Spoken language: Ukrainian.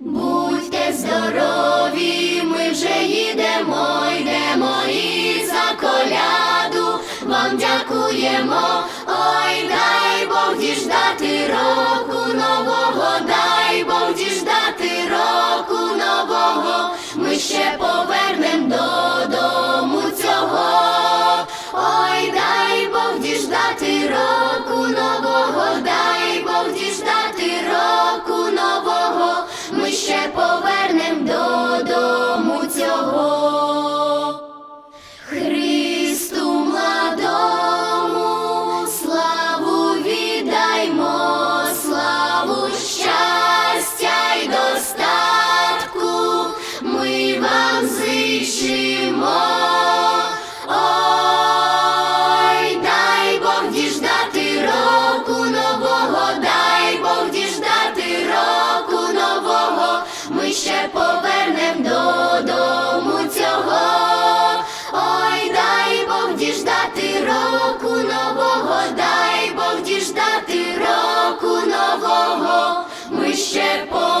Будьте здорові, ми вже їдемо, йдемо і за коляду. Вам дякуємо, ой, дай Бог діждати року нового, дай Бог діждати року нового, ми ще повернем додому цього, ой, дай Бог діждати. повернем додому цього. Ой, дай Бог діждати року нового, дай Бог діждати року нового. Ми ще по.